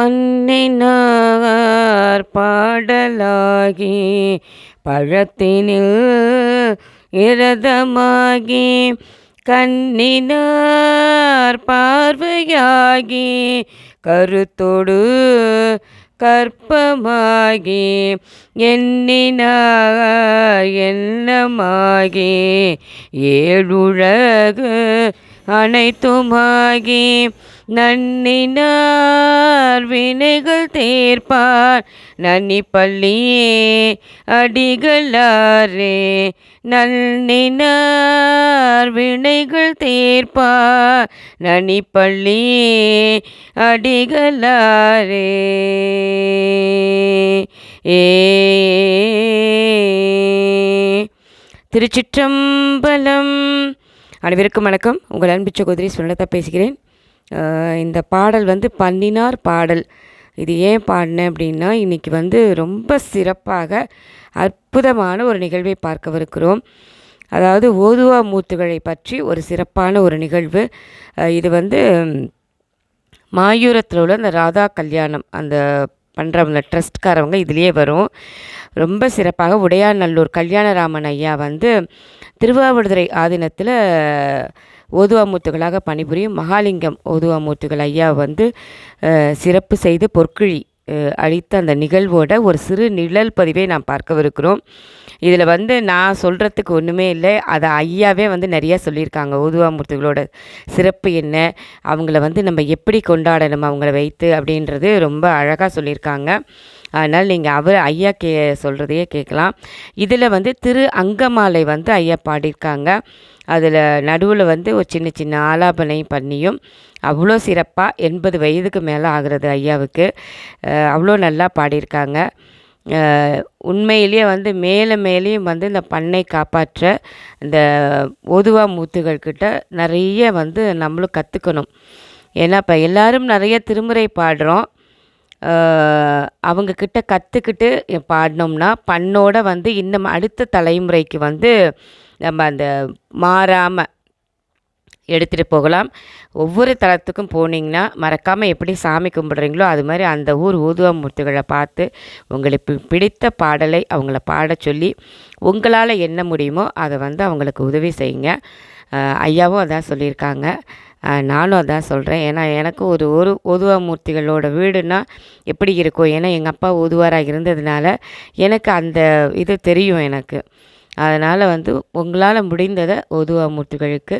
பண்ணினார் பாடலாகி பழத்தினில் இரதமாகி கண்ணினார் பார்வையாகி கருத்தொடு கற்பமாகி எண்ணினார் எண்ணமாகி ஏழுழகு அனைத்துமாகி நன்னினார் வினைகள் தேர்ப்பார். நன்னி பள்ளியே அடிகளாரே நன்னினார் வினைகள் தேர்ப்பார். நனி பள்ளியே அடிகளாரே. ஏ திருச்சிற்றம்பலம். அனைவருக்கும் வணக்கம். உங்கள் அன்பு சகோதரி சுனலதா பேசுகிறேன். இந்த பாடல் வந்து பண்ணினார் பாடல். இது ஏன் பாடினேன் அப்படின்னா இன்றைக்கி வந்து ரொம்ப சிறப்பாக அற்புதமான ஒரு நிகழ்வை பார்க்கவிருக்கிறோம். அதாவது ஓதுவா மூத்துகளை பற்றி ஒரு சிறப்பான ஒரு நிகழ்வு. இது வந்து மாயூரத்தில் உள்ள அந்த ராதா கல்யாணம் அந்த பண்ணுறவங்க ட்ரஸ்ட்காரவங்க இதுலேயே வரும். ரொம்ப சிறப்பாக உடையாநல்லூர் கல்யாணராமன் ஐயா வந்து திருவாவடுதுறை ஆதீனத்தில் ஓதுவாமூர்த்துகளாக பணிபுரியும் மகாலிங்கம் ஓதுவாமூர்த்திகள் ஐயா வந்து சிறப்பு செய்து பொற்கிழி அளித்த அந்த நிகழ்வோட ஒரு சிறு நிழல் பதிவை நாம் பார்க்கவிருக்கிறோம். இதில் வந்து நான் சொல்கிறதுக்கு ஒன்றுமே இல்லை. அதை ஐயாவே வந்து நிறையா சொல்லியிருக்காங்க. ஊதுவாமூர்த்திகளோட சிறப்பு என்ன அவங்கள வந்து நம்ம எப்படி கொண்டாடணும் அவங்கள வைத்து அப்படின்றது ரொம்ப அழகாக சொல்லியிருக்காங்க. அதனால் நீங்கள் அவர் ஐயா கே சொல்கிறதையே கேட்கலாம். இதில் வந்து திரு அங்கமாலை வந்து ஐயா பாடியிருக்காங்க. அதில் நடுவில் வந்து ஒரு சின்ன சின்ன ஆலாபனை பண்ணியும் அவ்வளோ சிறப்பாக எண்பது வயதுக்கு மேலே ஆகிறது ஐயாவுக்கு. அவ்வளோ நல்லா பாடியிருக்காங்க. உண்மையிலேயே வந்து மேலே மேலேயும் வந்து இந்த பண்ணை காப்பாற்ற இந்த ஓதுவா மூத்துகள்கிட்ட நிறைய வந்து நம்மளும் கற்றுக்கணும் ஏன்னா இப்போ எல்லாரும் நிறைய திருமுறை பாடுறோம். அவங்கக்கிட்ட அவங்க கிட்ட கற்றுக்கிட்டு பாடினோம்னா பண்ணோட வந்து இன்னும் அடுத்த தலைமுறைக்கு வந்து நம்ம அந்த மாறாமல் எடுத்துகிட்டு போகலாம். ஒவ்வொரு தலத்துக்கும் போனீங்கன்னா மறக்காமல் எப்படி சாமி கும்பிட்றீங்களோ அது மாதிரி அந்த ஊர் ஊதுவா மூர்த்திகளை பார்த்து உங்களுக்கு பிடித்த பாடலை அவங்கள பாட சொல்லி உங்களால் என்ன முடியுமோ அதை வந்து அவங்களுக்கு உதவி செய்யுங்க. ஐயாவும் அதான் சொல்லியிருக்காங்க. நானும் அதான் சொல்கிறேன் ஏன்னா எனக்கு ஒரு ஒரு ஓதுவா மூர்த்திகளோட வீடுனா எப்படி இருக்கும்? ஏன்னா எங்கள் அப்பா ஓதுவாராக இருந்ததுனால எனக்கு அந்த இது தெரியும் எனக்கு. அதனால் வந்து உங்களால் முடிந்ததை ஓதுவா மூர்த்திகளுக்கு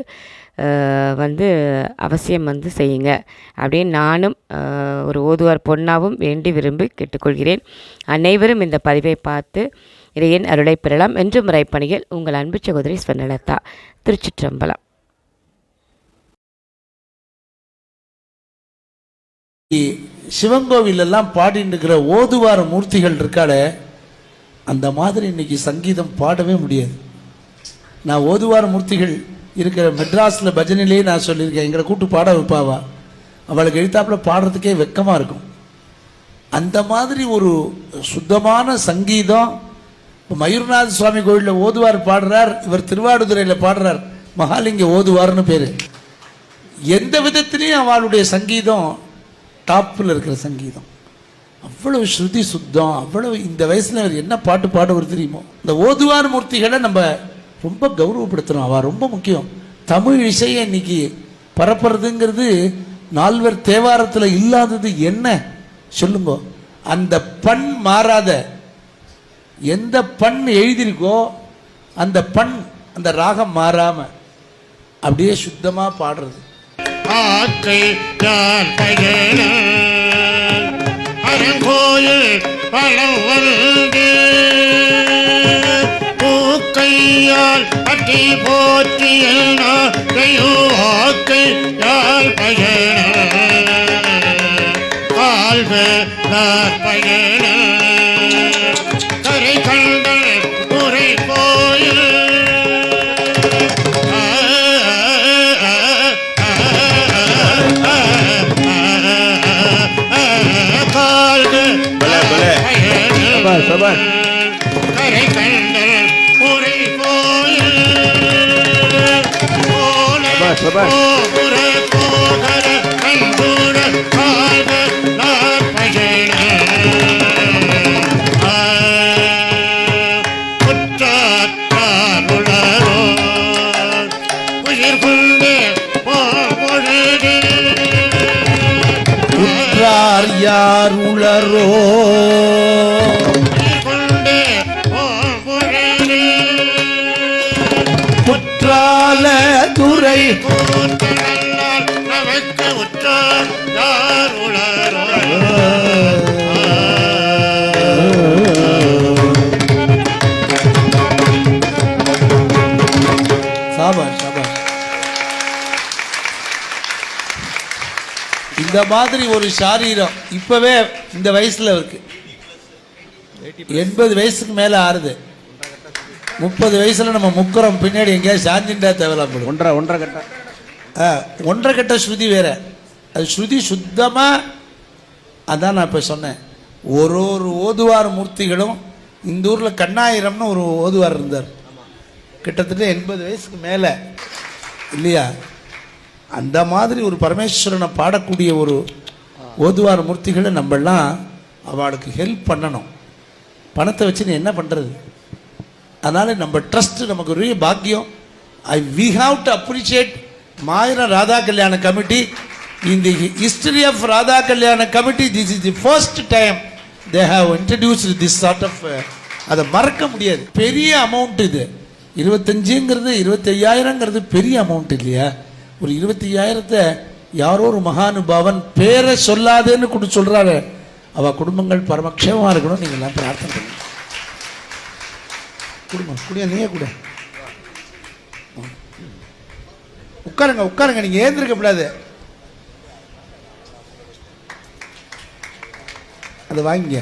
வந்து அவசியம் வந்து செய்யுங்க. அப்படின்னு நானும் ஒரு ஓதுவார் பொண்ணாகவும் வேண்டி விரும்பி கேட்டுக்கொள்கிறேன். அனைவரும் இந்த பதிவை பார்த்து இறையன் அருளை பெறலாம். என்று முறைப்பணியில் உங்கள் அன்பு சகோதரி ஸ்வர்ணலதா திருச்சிற்றம்பலம். சிவன் எல்லாம் பாடிட்டு இருக்கிற ஓதுவார மூர்த்திகள் இருக்காளே அந்த மாதிரி இன்னைக்கு சங்கீதம் பாடவே முடியாது. நான் ஓதுவார மூர்த்திகள் இருக்கிற மெட்ராஸில் பஜனையிலேயே நான் சொல்லியிருக்கேன் எங்களை கூட்டு பாட வைப்பாவா? அவளுக்கு எழுத்தாப்புல பாடுறதுக்கே வெக்கமாக இருக்கும். அந்த மாதிரி ஒரு சுத்தமான சங்கீதம் இப்ப மயூர்நாத சுவாமி கோயிலில் ஓதுவார் பாடுறார் இவர் திருவாடுதுறையில் பாடுறார் மகாலிங்க ஓதுவார்னு பேர். எந்த விதத்திலையும் அவளுடைய சங்கீதம் டாப்பில் இருக்கிற சங்கீதம். அவ்வளவு ஸ்ருதி சுத்தம் அவ்வளவு இந்த வயசில் அவர் என்ன பாட்டு பாடுவது தெரியுமோ? இந்த ஓதுவார் மூர்த்திகளை நம்ம ரொம்ப கௌரவப்படுத்தணும் அவள் ரொம்ப முக்கியம். தமிழ் இசையை இன்னைக்கு பரப்புறதுங்கிறது நால்வர் தேவாரத்தில் இல்லாதது என்ன? சொல்லுங்க. அந்த பண் மாறாத எந்த பண் எழுதியிருக்கோ அந்த பண் அந்த ராகம் மாறாமல் அப்படியே சுத்தமாக பாடுறது. ஆற்றை யார் பயண அரங்கோயில் பழம் வந்து பூக்கையால் அட்டி போற்றிய ஆக்கை யார் பயண கால்வ நார் பயண கரை உரை கோயில் கோல கோபுர யார் உளரோ? குற்றால துறை இந்த மாதிரி ஒரு சாரீரம் இப்பவே இந்த வயசுல இருக்கு. எண்பது வயசுக்கு மேல ஆறுது. முப்பது வயசுல நம்ம முக்குறோம் பின்னாடி எங்கேயாவது சாஞ்சிண்டா தேவையில்லாம ஒன்றரை ஒன்றரை கட்ட. ஆ, ஒன்றரை கட்ட ஸ்ருதி வேற. அது ஸ்ருதி சுத்தமா அதான் நான் இப்போ சொன்னேன். ஒரு ஒரு ஓதுவார் மூர்த்திகளும் இந்த ஊரில் கண்ணாயிரம்னு ஒரு ஓதுவார் இருந்தார். கிட்டத்தட்ட எண்பது வயசுக்கு மேலே. இல்லையா? அந்த மாதிரி ஒரு பரமேஸ்வரனை பாடக்கூடிய ஒரு ஓதுவார் மூர்த்திகளை நம்மெல்லாம் அவளுக்கு ஹெல்ப் பண்ணணும். பணத்தை வச்சு நீ என்ன பண்ணுறது அதனால் நம்ம ட்ரஸ்ட்டு நமக்கு ஒரே பெரிய பாக்கியம் I we have to appreciate மாயிரம் Radha Kalyana committee in the history of Radha Kalyana committee this is the first time they have introduced this chart of அதை மறக்க முடியாது. பெரிய அமௌண்ட் இது. இருபத்தஞ்சுங்கிறது இருபத்தையாயிரங்கிறது பெரிய அமௌண்ட் இல்லையா? ஒரு இருபத்தையாயிரத்தை யாரோ ஒரு மகானுபாவன் பேரை சொல்லாதேன்னு கூட சொல்கிறாரு அவள் குடும்பங்கள் பரமக்ஷேமமாக இருக்கணும் நீங்கள் பிரார்த்தனை பண்ணுங்க. குடும்பம் குடியா நீயே கூட. உட்காருங்க உட்காருங்க நீங்கள் ஏந்திருக்க கூடாது. அதை வாங்கிங்க.